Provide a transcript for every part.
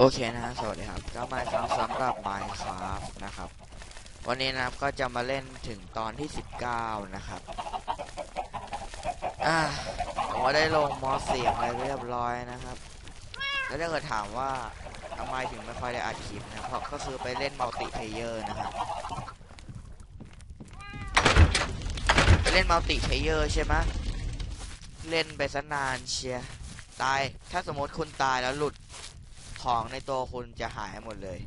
โอเคนะฮะสวัสดีครับ ก็มาครั้งซ้ำกับ Minecraft นะครับ วันนี้นะครับก็จะมาเล่นถึงตอนที่ 19 นะครับ อ่าผมก็ได้ลงมอสเสียงอะไรเรียบร้อยนะครับ แล้วถ้าเกิดถามว่าทำไมถึงไม่ค่อยได้อัดคลิปนะ เพราะก็คือไปเล่นมัลติเพเยอร์นะครับ ไปเล่นมัลติเพเยอร์ใช่ไหมเล่นไปซะนานเชียร์ตาย ถ้าสมมติคุณตายแล้วหลุด ของในตัวคุณจะหายหมดเลย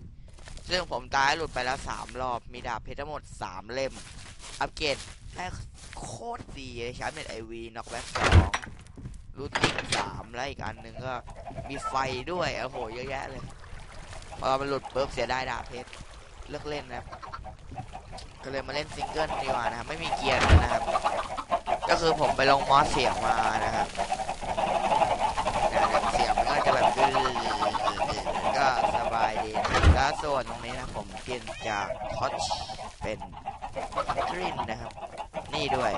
ซึ่งผมตายหลุดไปแล้วสามรอบ มีดาบเพชรทั้งหมดสามเล่ม อัปเกรดให้โคตรดีเลยชาร์จเน็ตไอวีน็อกแบ็กสองรูทติ้งสามแล้วอีกอันหนึ่งก็มีไฟด้วยโอ้โหเยอะแยะเลย พอมันหลุดปุ๊บเสียได้ดาบเพชรเลิกเล่นนะครับ ก็เลยมาเล่นซิงเกิลดีกว่านะครับ ไม่มีเกียร์นะครับ ก็คือผมไปลงมอสเสียงมานะครับเนี่ยเสียงมันก็จะแบบดื้อก็สบายดีนะ แล้วส่วนตรงนี้นะผมเปลี่ยนจากคอชเป็นกรินนะครับ นี่ด้วย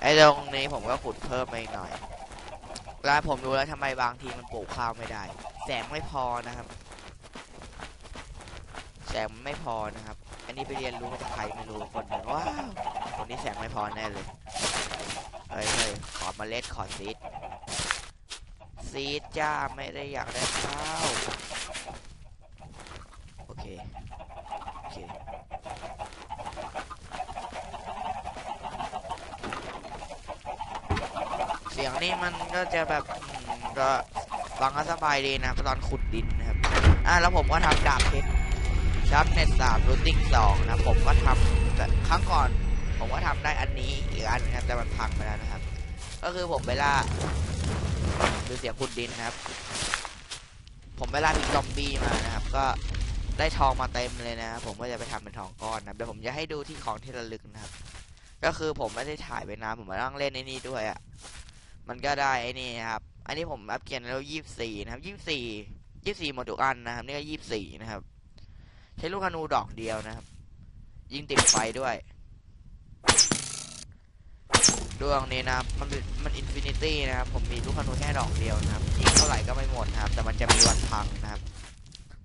ไอ้ตรงนี้ผมก็ขุดเพิ่มมาอีกหน่อย แล้วผมรู้แล้วทำไมบางทีมันปลูกข้าวไม่ได้ แสงไม่พอนะครับ แสงไม่พอนะครับ อันนี้ไปเรียนรู้มาจากใครไม่รู้คนหนึ่งว้าวคนนี้แสงไม่พอแน่เลยเฮ้ยเฮ้ยขอเมาเล็ดขอซีดซีดจ้าไม่ได้อยากได้ข้าว โอเคโอเคเสียงนี่มันก็จะแบบก็ฟังก็สบายดีนะตอนขุดดินนะครับอะแล้วผมก็ทำดาบเพชรชับเน็ตสามรูทติ้งสองนะผมก็ทำแต่ครั้งก่อน ผมก็ทำได้อันนี้อีกอันนะครับแต่มันพังไปแล้วนะครับ ก็คือผมไปล่าดูเสียงขุดดินนะครับ ผมไปล่าพิกซอมบี้มานะครับ ก็ ได้ทองมาเต็มเลยนะครับผมก็จะไปทำเป็นทองก้อนนะเดี๋ยวผมจะให้ดูที่ของที่ระลึกนะครับ ก็คือผมไม่ได้ถ่ายไปนานผมมานั่งเล่นไอ้นี่ด้วยอะ่ะมันก็ได้ไอ้นี่นะครับ อันนี้ผมอัพเกียร์แล้วยี่สี่นะครับยี่สี่ยี่สี่หมดทุกอันนะครับ นี่ก็ยี่สี่นะครับ ใช้ลูกธนูดอกเดียวนะครับ ยิงติดไฟด้วยดวงนี้นะครับ มันเป็นมันอินฟินิตี้นะครับ ผมมีลูกธนูแค่ดอกเดียวนะครับยิงเท่าไหร่ก็ไม่หมดนะครับ แต่มันจะมีวันพังนะครับ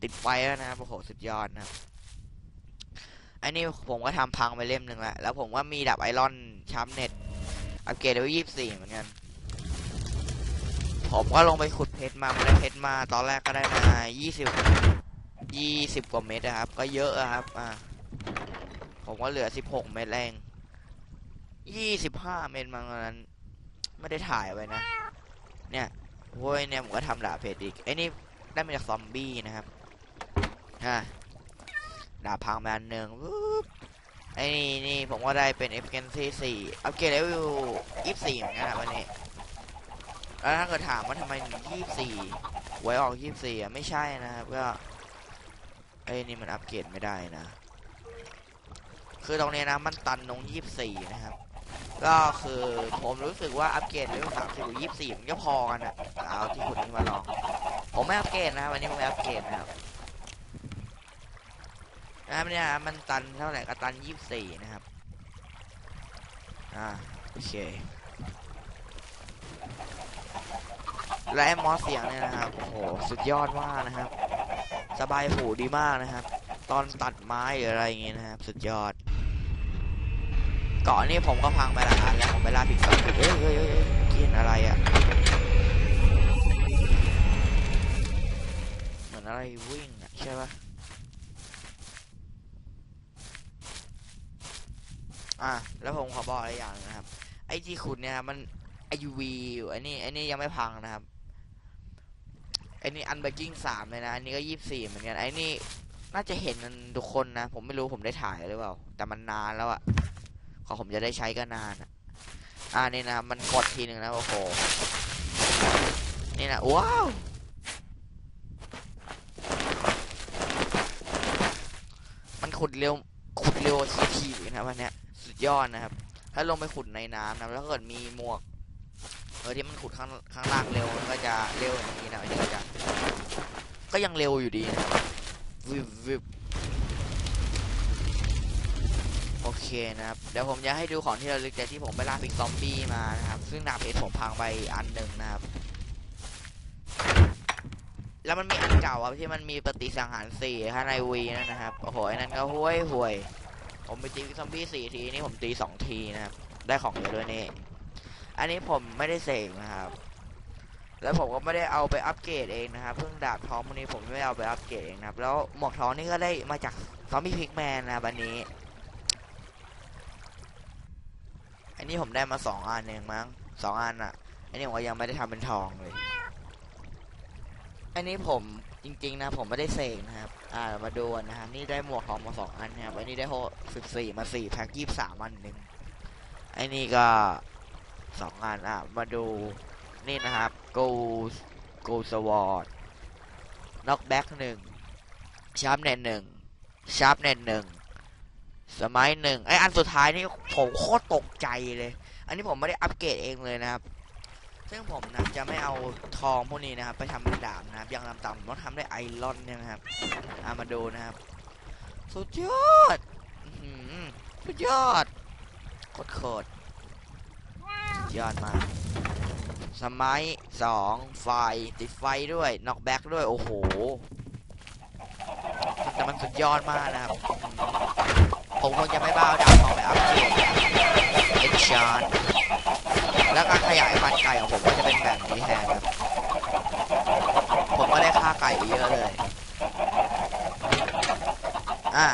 ติดไฟแล้วนะครับโอ้โหสุดยอดนะอันนี้ผมก็ทำพังไปเล่มหนึ่งแล้วแล้วผมก็มีดับไอรอนช้ำเน็ตอัปเกรดเลเวลยี่สี่เหมือนกันผมก็ลงไปขุดเพชรมาได้เพชรมาตอนแรกก็ได้มายี่สิบยี่สิบกว่าเม็ดนะครับ ก็เยอะครับ อ่า ผมก็เหลือสิบหกเม็ดแรงยี่สิบห้าเม็ดบางนั้น ไม่ได้ถ่ายไว้นะ เนี่ยโว้ยเนี่ยผมก็ทำดาบเพชรอีกไอ้นี่ได้มาจากซอมบี้นะครับ อ่าดาบพังมาอันหนึ่งไอ้นี่นี่ผมก็ได้เป็นเอฟเกนซีสี่อัปเกรดเลเวลยี่สี่เหมือนกันนะวันนี้แล้วถ้าเกิดถามว่าทำไมยี่สี่ไว้ออกยี่สี่อะไม่ใช่นะครับก็ไอ้นี่มันอัปเกรดไม่ได้นะ คือตรงนี้นะมันตันตรงยี่สี่นะครับ ก็คือผมรู้สึกว่าอัปเกรดเลเวลสามสิบยี่สี่มันก็พอกันอะเอาที่คุณนี่มาลองผมไม่อัปเกรดนะวันนี้ผมไม่อัปเกรดนะครับ นะครับเนี่ยมันตันเท่าไหร่ก็ตันยี่สี่นะครับ อ่าโอเคและไอ้มอสเสียงเนี่ยนะครับโอ้โหสุดยอดมากนะครับ สบายหูดีมากนะครับ ตอนตัดไม้หรืออะไรอย่างเงี้ยนะครับ สุดยอดเกาะนี่ผมก็พังไปลายอันแล้วผมไปล่าพิกซอนเฮ้ยเฮ้ยเฮ้ยเฮ้ยกินอะไรอะ่ะเหมือนอะไรวิ่งอะใช่ปะ อะแล้วผมขอบอกอะไรอย่างนะครับ ไอ้ที่ขุดเนี่ยมันไอยูวีอยู่ไอนี่ไอ้นี่ยังไม่พังนะครับไอนี่อันเบกิ้งสามเลยนะอันนี้ก็ยี่สี่เหมือนกันไอ้นี่น่าจะเห็นกันทุกคนนะ ผมไม่รู้ผมได้ถ่ายหรือเปล่า แต่มันนานแล้วอะขอผมจะได้ใช้ก็นานอะอ่านี่นะมันกดทีหนึ่งนะโอ้โหนี่นะว้าวมันขุดเร็วขุดเร็วทีทีนะครับอันเนี้ย ยอดนะครับ ถ้าลงไปขุดในน้ำนะแล้วถ้าเกิดมีหมวกเออที่มันขุดข้างข้างล่างเร็วมันก็จะเร็วอย่างนี้นะอันนี้ก็จะก็ยังเร็วอยู่ดีนะครับวิบวิบโอเคนะครับ เดี๋ยวผมจะให้ดูของที่เราลึกจากที่ผมไปล่าพิกซอมบี้มานะครับ ซึ่งดาบเพชรผมพังไปอันหนึ่งนะครับ แล้วมันมีอันเก่าอะที่มันมีปฏิสังหารสี่ข้างในวีนั่นนะครับ โอ้โหไอนั่นก็ห้วยห่วย ผมไปตีซอมบี้สี่ทีนี่ผมตีสองทีนะครับ ได้ของเยอะด้วยนี่ อันนี้ผมไม่ได้เสกนะครับ แล้วผมก็ไม่ได้เอาไปอัปเกรดเองนะครับ เพิ่งดาบทองวกนี้ผมไม่เอาไปอัปเกรดเองนะครับ แล้วหมวกทองนี่ก็ได้มาจากซอมบี้พิกแมนนะบันนี้ อันนี้ผมได้มาสองอันเองมั้งสองอันอะอันนี้ผมยังไม่ได้ทำเป็นทองเลย อันนี้ผมจริงๆนะ ผมไม่ได้เสกนะครับ อ่ามาดูกันนะครับนี่ได้หมวกทองมาสองอันนะครับอันนี้ได้โหสิบสี่มาสี่แพ็คยี่สามอันหนึ่งไอ้นี่ก็สองอันอะมาดูนี่นะครับ go go sword knock back หนึ่ง sharp net หนึ่ง sharp net หนึ่งสมัยหนึ่งไออันสุดท้ายนี่ผมโคตรตกใจเลย อันนี้ผมไม่ได้อัปเกรดเองเลยนะครับ ซึ่งผมนะจะไม่เอาทองพวกนี้นะครับ ไปทำเป็นดาบนะครับอย่างต่ำๆผมต้องทำด้ไอรอนเนี่ยนะครับอามาดูนะครับ สุดยอดสุดยอดโคตรโคตรสุดยอดมากสมัยสองไฟติดไฟด้วยน็อกแบ็กด้วย โอ้โห แต่มันสุดยอดมากนะครับ ผมคงจะไม่บ้าเอาดาบทองไปอัพเกรดเอ็กชาร์ แล้วการขยายพันไก่ของผมก็จะเป็นแบบนี้แทนครับ ผมก็ได้ค่าไก่เยอะเลย อะ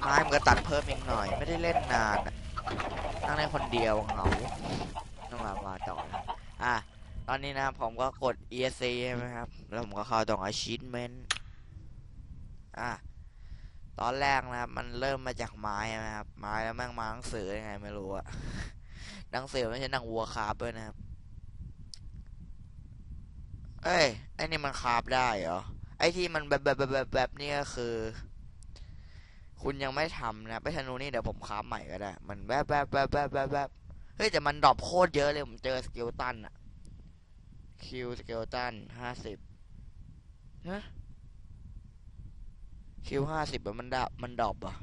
ไม้มันก็ตัดเพิ่มอีกหน่อย ไม่ได้เล่นนานนั่งในคนเดียวเหงาต้องมามาต่อนะอะ ตอนนี้นะครับผมก็กด ESC ใช่ไหมครับ แล้วผมก็เข้าตรง achievement อะ ตอนแรกนะครับ มันเริ่มมาจากไม้นะครับ ไม้แล้วแม่งมาหนังสือยังไง ไม่รู้อะหนังสือไม่ใช่หนังวัวคาบด้วยนะครับ เอ้ยไอ้นี่มันคาบได้เหรอไอ้ที่มันแบบแบบแบบแบบแบบนี่ก็คือ คุณยังไม่ทำนะไปธนูนี่เดี๋ยวผมคาบใหม่ก็ได้ มันแบบแบบแบบแบบแบบแบบเฮ้ยแต่มันดรอปโคตรเยอะเลยผมเจอสเกลตันอะคิวสเกลตันห้าสิบฮะ คิวห้าสิบมันดับมันดรอปอะ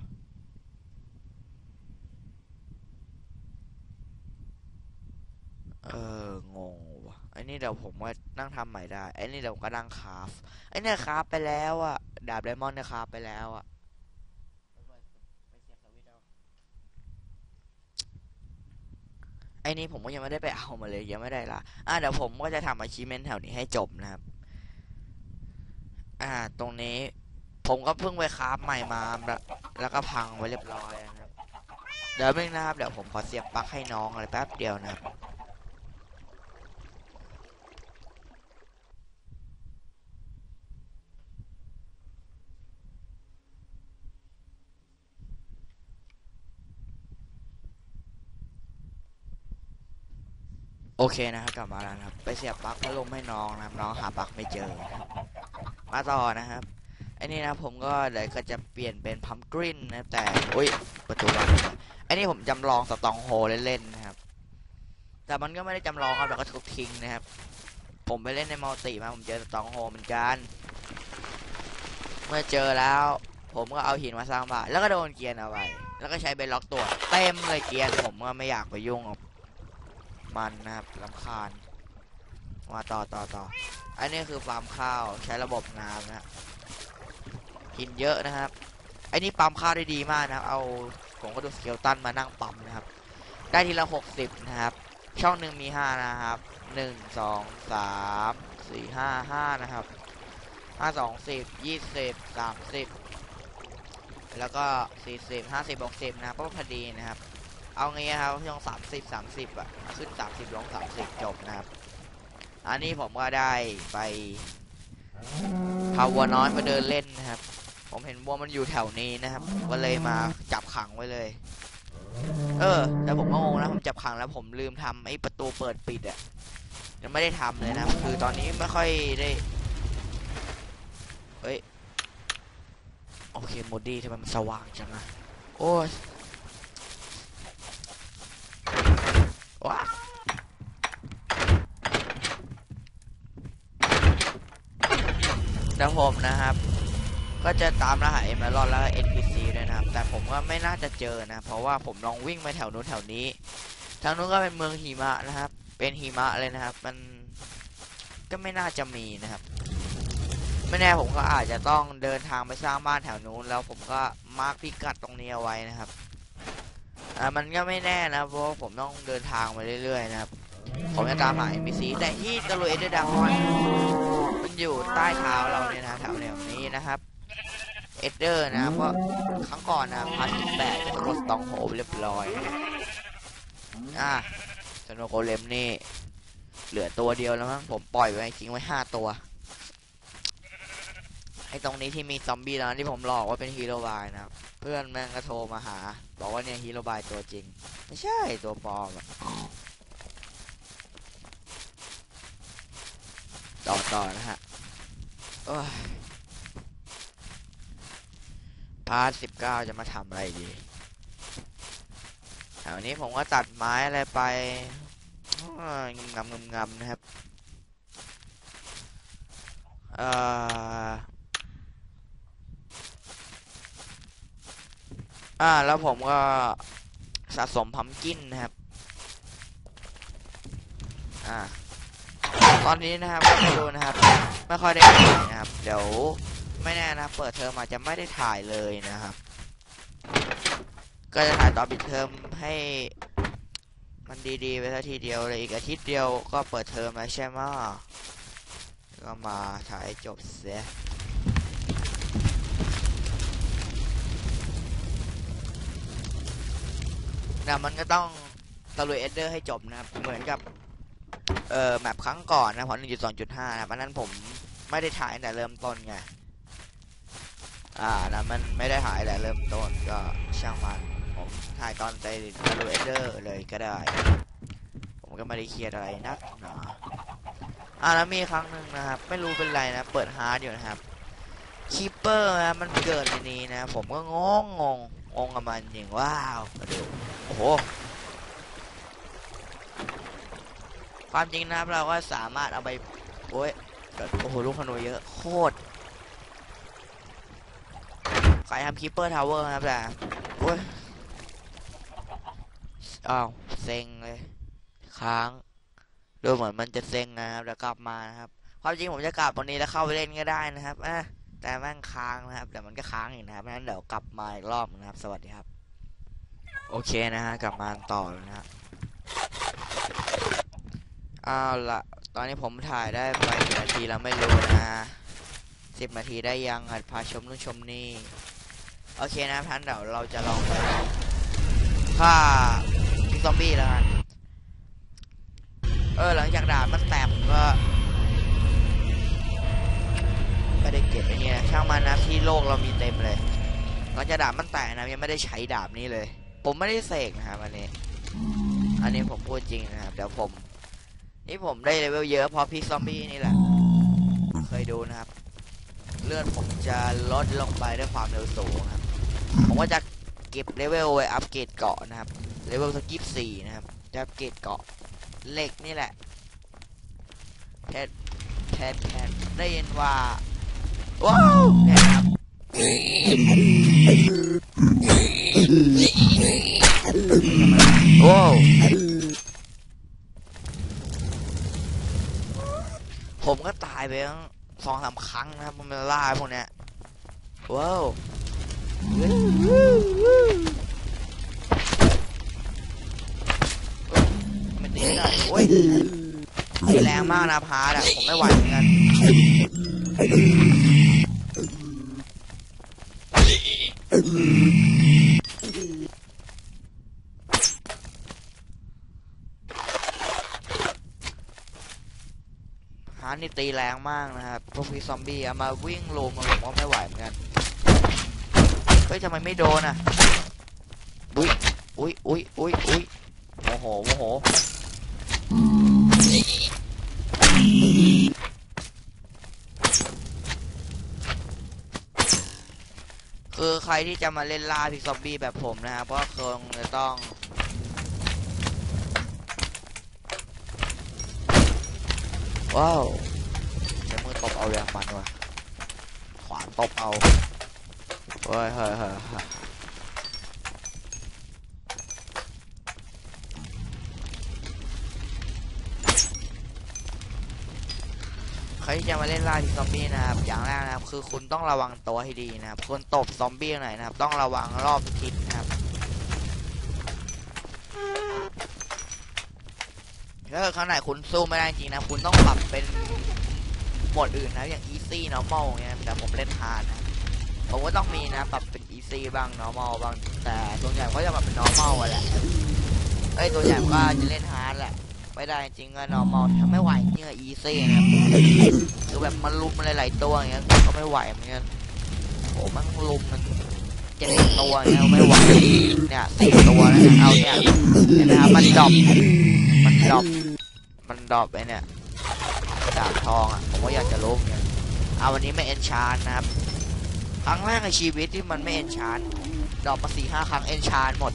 เอองงว่ะไอ้นี่เดี๋ยวผมว่านั่งทำใหม่ได้ไอ้นี่เดี๋ยวผมก็นั่งคราฟไอ้เนี่ยคราฟไปแล้วอะดาบไดมอนด์เนี่ยคราฟไปแล้วอะไอ้นี่ผมก็ยังไม่ได้ไปเอามาเลยยังไม่ได้ละอะเดี๋ยวผมก็จะทำอาชีเมนแถวนี้ให้จบนะครับ อ่า ตรงนี้ ผมก็เพิ่งไปคราฟใหม่มาแล้วก็พังไว้เรียบร้อยนะครับเดี๋ยวนึงนะครับเดี๋ยวผมขอเสียบปลั๊กให้น้องอะไรแป๊บเดียวนะครับโอเคนะครับกลับมาแล้วนะครับ ไปเสียบปลั๊กพัดลมให้น้องนะครับน้องหาปลั๊กไม่เจอ มาต่อนะครับ อ้นี่นะผมก็เดี๋ยวก็จะเปลี่ยนเป็นพัมกรินนะแต่อุ้ยประตูบังไอ้นี่ผมจำลองสตองโฮเล่นๆนะครับ แต่มันก็ไม่ได้จำลองครับแต่ก็ทุกทิ้งนะครับ ผมไปเล่นในมัลติมาผมเจอสตองโฮเหมือนกัน เมื่อเจอแล้ว ผมก็เอาหินมาสร้างบ้านแล้วก็โดนเกียร์เอาไว้แล้วก็ใช้เบนล็อกตัวเต็มเลยเกียร์ผมก็ไม่อยากไปยุ่งกับมันนะครับลำคาญมาต่อต่อต่ออันนี้คือฟาร์มข้าวใช้ระบบน้ำนะ ฮะกินเยอะนะครับไอ้นี่ปั๊มข้าวได้ดีมากนะครับ เอาผมก็ดูสเกลตันมานั่งปั๊มนะครับ ได้ทีละหกสิบนะครับ ช่องหนึ่งมีห้านะครับหนึ่งสองสามสี่ห้าห้านะครับห้าสองสิบยี่สิบสามสิบแล้วก็สี่สิบห้าสิบหกสิบนะครับก็พอดีนะครับ เอางี้ครับช่องสามสิบสามสิบอะขึ้นสามสิบลงสามสิบจบนะครับ อันนี้ผมก็ได้ไปพาวัวน้อยมาเดินเล่นนะครับ ผมเห็นวัวมันอยู่แถวนี้นะครับก็เลยมาจับขังไว้เลย เออแต่ผมก็งงนะผมจับขังแล้วผมลืมทำไอ้ประตูเปิดปิดอะ่ะยังไม่ได้ทำเลยนะคือตอนนี้ไม่ค่อยได้เฮ้ยโอเคโมดี้ทำไมมันสว่างจังอะโอ้ยว้าแล้วผมนะครับ ก็จะตามรหัสเอเม r รอนแล้วก็ NPC ด้วยนะครับ แต่ผมก็ไม่น่าจะเจอนะ เพราะว่าผมลองวิ่งไปแถวนู้นแถวนี้ ทางนู้นก็เป็นเมืองหิมะนะครับ เป็นหิมะเลยนะครับ มันก็ไม่น่าจะมีนะครับ ไม่แน่ผมก็อาจจะต้องเดินทางไปสร้างบ้านแถวนู้น แล้วผมก็มาร์กพิกัดตรงนี้เอาไว้นะครับอ่ามันก็ไม่แน่นะ เพราะว่าผมต้องเดินทางไปเรื่อยๆนะครับ ผมจะตามหา NPC แต่ที่ตะลุยเอเดอร์ดามอนมันอยู่ใต้เท้าเราเนี่ยนะแถวแนวนี้นะครับ เอเดอร์นะเพราะครั้งก่อนนะพันสิบแปดจะกดสตองโฮเรียบร้อยอะสโนโกเลมนี่ เหลือตัวเดียวแล้วมั้งผมปล่อยไว้ทิ้งไว้ห้าตัวไอ้ตรงนี้ที่มีซอมบี้แล้วที่ผมหลอกว่าเป็นฮีโร่บายนะครับเพื่อนแม่งก็โทรมาหา บอกว่าเนี่ยฮีโร่บายตัวจริง ไม่ใช่ตัวปลอมต่อต่อนะฮะ พาร์ทสิบเก้าจะมาทำอะไรดีแถวนี้ผมก็ตัดไม้อะไรไปงำงำงำนะครับ เอ่ออ่าแล้วผมก็สะสมพัมกินนะครับ อ่า ตอนนี้นะครับไม่รู้นะครับ ไม่ค่อยได้ถ่ายนะครับ เดี๋ยว ไม่แน่นะ เปิดเทอมอาจจะไม่ได้ถ่ายเลยนะครับ ก็จะถ่ายตอนปิดเทอมให้มันดีๆไปสักทีเดียวเลยอีกอาทิตย์เดียวก็เปิดเทอมแล้วใช่ไหมก็มาถ่ายจบเสียนะมันก็ต้องตะลุยเอเดอร์ให้จบนะครับ เหมือนกับเอ่อแมปครั้งก่อนนะพอหนึ่งจุดสองจุดห้านะอันนั้นผมไม่ได้ถ่ายแต่เริ่มต้นไง อ่านะมันไม่ได้ถ่ายแต่เริ่มต้นก็ช่างมัน ผมถ่ายตอนใจตะลุยเอเดอร์เลยก็ได้ ผมก็ไม่ได้เครียดอะไรนักหนาอ่าแล้วมีครั้งหนึ่งนะครับ ไม่รู้เป็นไรนะ เปิดฮาร์ดอยู่นะครับคีเปอร์นะมันเกิดในนี้นะ ผมก็งงงงงงกับมันอย่างว้าวมาดูโอ้โหความจริงนะครับเราก็สามารถเอาไปโอ้ยโอ้โหลูกขนุนเยอะโคตร ใครทำคีเปอร์ทาวเวอร์นะครับแต่โอ้ยอ้าวเซ็งเลย ค้างดูเหมือนมันจะเซ็งนะครับแล้วกลับมานะครับความจริงผมจะกลับวันนี้แล้วเข้าไปเล่นก็ได้นะครับอะแต่แม่งค้างนะครับแต่มันก็ค้างอีกนะครับงั้นเดี๋ยวกลับมาอีกรอบนะครับ สวัสดีครับ โอเคนะฮะกลับมาต่อแล้วนะฮะเอาละตอนนี้ผมถ่ายได้ไปกี่นาทีแล้วไม่รู้นะสิบนาทีได้ยังอัดพาชมนู่นชมนี่ โอเคนะท่านเดี๋ยวเราจะลองไปฆ่าซอมบี้แล้วกันเออหลังจากด่านมันแตกผมก็ไม่ได้เก็บไอ้นี่นะช่างมันนะที่โลกเรามีเต็มเลยหลังจากดาบมันแตกนะยังไม่ได้ใช้ดาบนี้เลย ผมไม่ได้เสกนะครับอันนี้ อันนี้ผมพูดจริงนะครับเดี๋ยวผม นี่ผมได้เลเวลเยอะเพราะพิกซอมบี้นี่แหละเคยดูนะครับ เลือดผมจะลดลงไปด้วยความเร็วสูงครับ ผมก็จะเก็บเลเวลไว้อัปเกรดเกาะนะครับ เลเวลสกิปสี่นะครับ จะอัปเกรดเกาะเหล็กนี่แหละแทนแทนแทนได้ยินว่า ว้าวเนี่ยครับว้าวผมก็ตายไปตั้งสองสามครั้งนะครับมันมาล่าพวกเนี้ยว้าว มันตีไม่ได้โอ้ยตีแรงมากนะพาร์ดอะผมไม่ไหวเหมือนกันฮาร์ดนี่ตีแรงมากนะครับ พวกพี่ซอมบี้อะมาวิ่งลุมาผมว่าไม่ไหวเหมือนกัน เฮ้ยทำไมไม่โดนอะอุ้ยอุ้ยอุ้ยอุ้ยอุ้ยโมโหโมโห คือใครที่จะมาเล่นล่าพิกซอมบี้แบบผมนะครับก็คงจะต้องว้าวใช้มือตบเอาอย่างมันวะขวานตบเอา เฮ้ยเฮ้ยเฮ้ยเฮ้ยรที่จะมาเล่นล่าทีซอมบี้นะครับอย่างแรกนะครับ คือคุณต้องระวังตัวให้ดีนะครับคุณตบซอมบี้ไหนนะครับ ต้องระวังรอบทิศนะครับถ้าเกิดข้างในคุณสู้ไม่ได้จริงนะ คุณต้องปรับเป็นโหมดอื่นนะอย่าง easy normal อย่างเงี้ยแต่ผมเล่น hard นะ ผมก็ต้องมีนะปรับเป็น easy บ้าง normal บ้าง แต่ส่วใหญ่ก็จะปรับเป็น normal แหละเอ้ยตัวใหญ่ก็จะเล่น hard แหละไม่ได้จริงก็ normal ถ้าไม่ไหวจริงก็ easy นะครับคือแบบมันลุมมันหลายๆตัวอย่างเงี้ยก็ไม่ไหวเหมือนกันโอ้มันลุมมันเจ็ดตัวเงี้ยไม่ไหวเนี่ยสี่ตัวนี่ยเอาเนี่ยเห็นไหมครับมันดรอปมันดรอปมันดรอปไอ้เนี่ยดาบทองอะผมก็อยากจะรู้เหมือนกันเอาวันนี้ไม่เอนชานนะครับ ครั้งแรกในชีวิตที่มันไม่เอนชานดอปมาสี่ห้าครั้งเอนชานหมด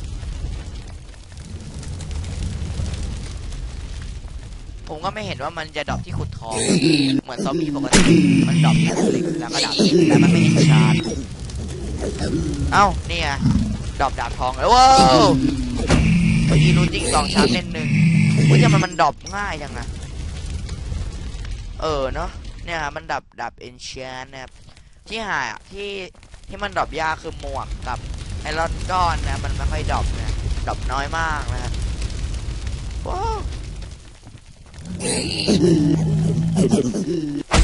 ผมก็ไม่เห็นว่ามันจะดอปที่ขุดทอง เหมือนซอมบี้ปกติมันดอปที่ขุดเหล็กแล้วก็ดาบแต่มันไม่เห็นชาร์จเอ้าเนี่ไงดอปดาบทองแล้วว้าวเมื่อกี้รูติ้งสองชาร์จเล่นหนึ่งว่าจะมันมันดอปง่ายจังนะเออเนาะเนี่ยมันดับดับเอนชานนะครับ ที่หายที่ที่มันดรอปยากคือหมวกกับไอรอนก้อนนะมันไม่ค่อยดรอปนะดรอปน้อยมากนะครับว้าว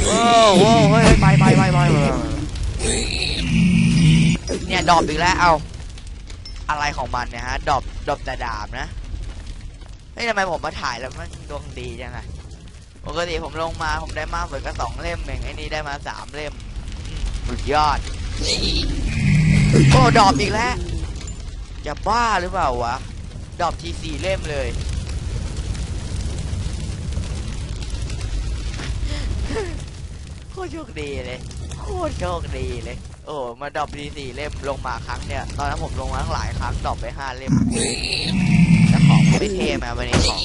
โอ้โหเฮ้ยไปไปไปไปเนี่ยดรอปอีกแล้วเอาอะไรของมันเนี่ยฮะดรอปดรอปแต่ดาบนะเฮ้ยทำไมผมมาถ่ายแล้วมันดวงดีจังอะปกติผมลงมาผมได้มากสุดก็สองเล่มเองไอ้นี่ได้มาสามเล่ม สุดยอดโอ้ดอปอีกแล้ว จะบ้าหรือเปล่าวะ ดอปทีสี่เล่มเลย โคตรโชคดีเลย โคตรโชคดีเลย โอ้ มาดอปดีสี่เล่มลงมาครั้งเนี่ย ตอนนั้นผมลงมาตั้งหลายครั้งดอปไปห้าเล่มแล้วของไม่เทมาวันนี้ของ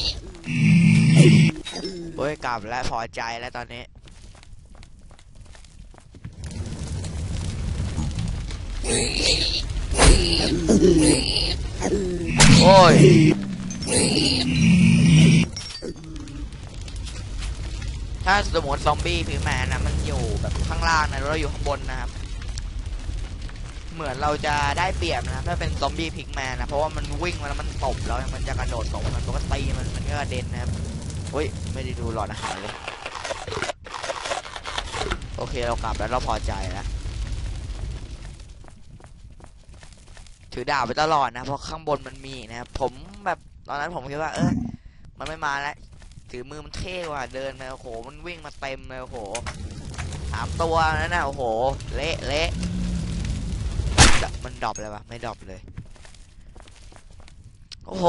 โอ้ยกลับแล้วพอใจแล้วตอนนี้ โอ้ยถ้าสมมติซอมบี้พิกแมนนะมันอยู่แบบข้างล่างนะเราอยู่ข้างบนนะครับ เหมือนเราจะได้เปรียบนะถ้าเป็นซอมบี้พิกแมนนะเพราะว่ามันวิ่งมาแล้วมันตบแล้วมันจะกระโดดตบมันก็ตีมันมันก็กระเด็นนะครับเฮ้ยไม่ได้ดูหลอดอาหารเลยโอเคเรากลับแล้วเราพอใจแล้ว ถือดาบไปตลอดนะเพราะข้างบนมันมีนะครับผมแบบตอนนั้นผมคิดว่า เออมันไม่มาแล้วถือมือมันเท่ว่ะเดินมาโอ้โห มันวิ่งมาเต็มเลยโอ้โหสามตัวนั่นนะโอ้โห เละเละมันดรอปเลยวะไม่ดรอปเลย โอ้โห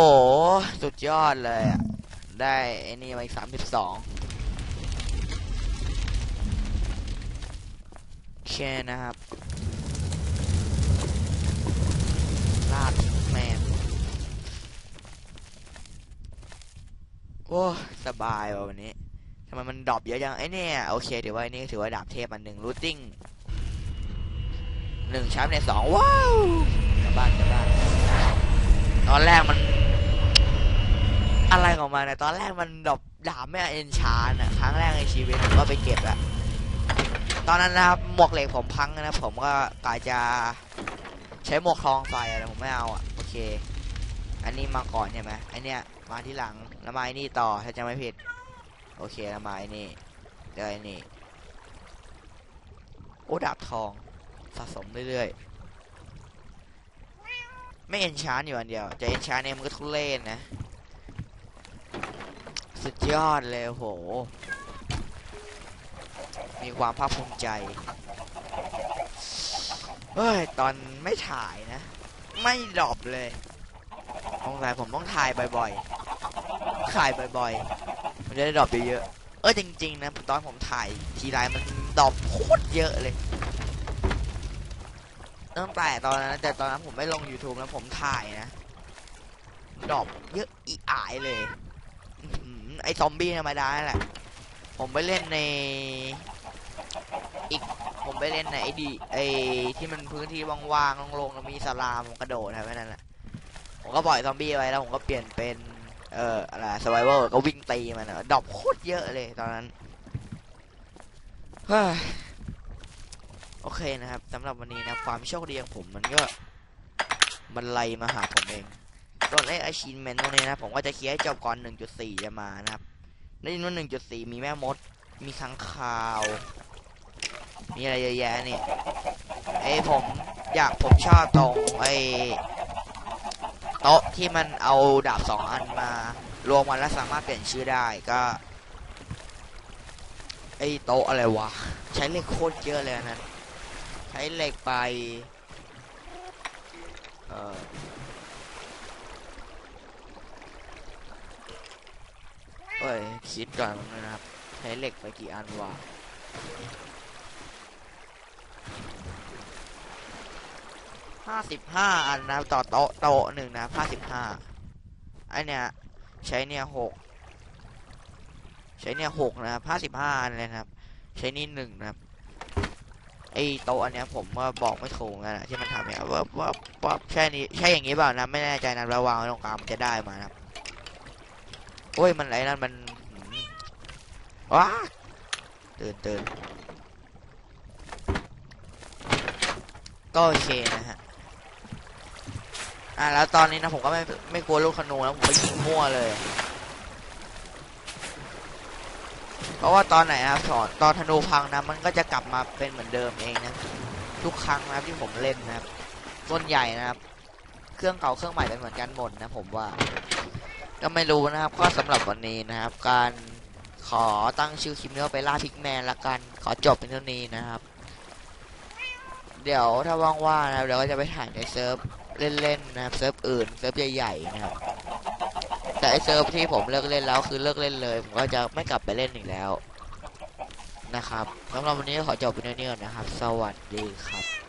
สุดยอดเลยอะได้ไอ้นี่มาอีกสามสิบสองโอเคนะครับ ลาดแมน โอ้สบายว่ะวันนี้ทำไมมันดรอปเยอะจังไอ้เนี่ยโอเคถือว่าไอ้นี่ถือว่าดาบเทพอันหนึ่งรูทติ้งหนึ่งชั้นในสองว้าวกลับบ้านกลับบ้านตอนแรกมัน อะไรของมันนะตอนแรกมันดรอปดาบไม่เอ็นชานอะครั้งแรกในชีวิตผมก็ไปเก็บอะตอนนั้นนะครับหมวกเหล็กผมพังนะผมก็กะจะใช้หมวกทองใส่แต่ผมไม่เอาอะโอเค อันนี้มาก่อนใช่ไหมไอเนี้ยมาที่หลัง แล้วมาไอ้นี่ต่อถ้าจะไม่ผิด โอเคแล้วมาไอ้นี่เดี๋ยวไอ้นี่โอ้ดาบทองสะสมเรื่อยๆ ไม่เอ็นชานอยู่อันเดียว จะเอ็นชานเนี่ยมันก็ทุเรศนะ สุดยอดเลยโอ้โหมีความภาคภูมิใจ เฮ้ย ตอนไม่ถ่ายนะ ไม่ดรอปเลยสงสัยผมต้องถ่ายบ่อยๆ ถ่ายบ่อยๆ มันจะได้ดรอปเยอะๆ เออจริงๆนะตอนผมถ่ายทีไรมันดรอปโคตรเยอะเลย ตั้งแต่ตอนนั้นแต่ตอนนั้นผมไม่ลง YouTube แล้วผมถ่ายนะ ดรอปเยอะอีอายเลยอื้อหือไอซอมบี้ธรรมดานั่นแหละ ผมไปเล่นในอีกผมไปเล่นในไอดีไอที่มันพื้นที่ว่างๆโล่งๆแล้วมีสลามผมกระโดดนะแค่นั้นแหละผมก็ปล่อยซอมบี้ไว้แล้วผมก็เปลี่ยนเป็น เอออะไรสไวเวอร์ก็วิ่งตีมันอะดอปโคตรเยอะเลยตอนนั้นโอเคนะครับสำหรับวันนี้นะความโชคดีของผมมันก็มันไล่มาหาผมเองตัวเลข achievement ตรงนี้นะผมก็จะเคลียร์ให้จบก่อน 1.4 จะมานะครับได้ยินว่า1.4 มีแม่มด มีค้างคาว มีอะไรเยอะแยะนี่ไอผมอยากผมชอบตรงไอ โต๊ะที่มันเอาดาบสองอันมารวมกันแล้วสามารถเปลี่ยนชื่อได้ก็ไอ้โต๊ะอะไรวะ ใช้เหล็กโคตรเยอะเลยนนั้นใช้เหล็กไปเออเอ้ยคิดก่อนนะครับ ใช้เหล็กไปกี่อันวะ ห้าสิบห้าอันนะครับต่อโต๊ะโต๊ะหนึ่งนะห้าสิบห้าไอเนี้ยใช้เนี่ยหกใช้เนี่ยหกนะครับห้าสิบห้าอันเลยนะครับ ใช้นี่หนึ่งนะครับไอโต๊ะอันเนี้ยผมก็บอกไม่ถูกนะที่มันทำเนี่ยว่าว่าว่าใช่นี้ใช่อย่างนี้เปล่านะไม่แน่ใจนะระวางตรงกลางมันจะได้มานะครับโอ้ยมันไรนั่นมันว้าตื่นตื่นก็โอเคนะฮะ อะแล้วตอนนี้นะผมก็ไม่ไม่กลัวลูกขนูแล้วผมก็ยิงมั่วเลย เพราะว่าตอนไหนครับตอนตอนธนูพังนะมันก็จะกลับมาเป็นเหมือนเดิมเองนะทุกครั้งนะที่ผมเล่นนะครับส่วนใหญ่นะครับ เครื่องเก่าเครื่องใหม่เป็นเหมือนกันหมดนะผมว่า ก็ไม่รู้นะครับ ก็สำหรับวันนี้นะครับ การขอตั้งชื่อคลิปนี้ว่าไปล่าพิกแมนละกันขอจบเป็นเท่านี้นะครับ เดี๋ยวถ้าว่างๆนะเดี๋ยวก็จะไปถ่ายในเซิร์ฟ เล่นๆนะครับเซิร์ฟอื่นเซิร์ฟใหญ่ๆนะครับแต่ไอเซิร์ฟที่ผมเลิกเล่นแล้วคือเลิกเล่นเลยผมก็จะไม่กลับไปเล่นอีกแล้วนะครับสำหรับวันนี้ขอจบเป็นเท่านี้ก่อนนะครับ สวัสดีครับ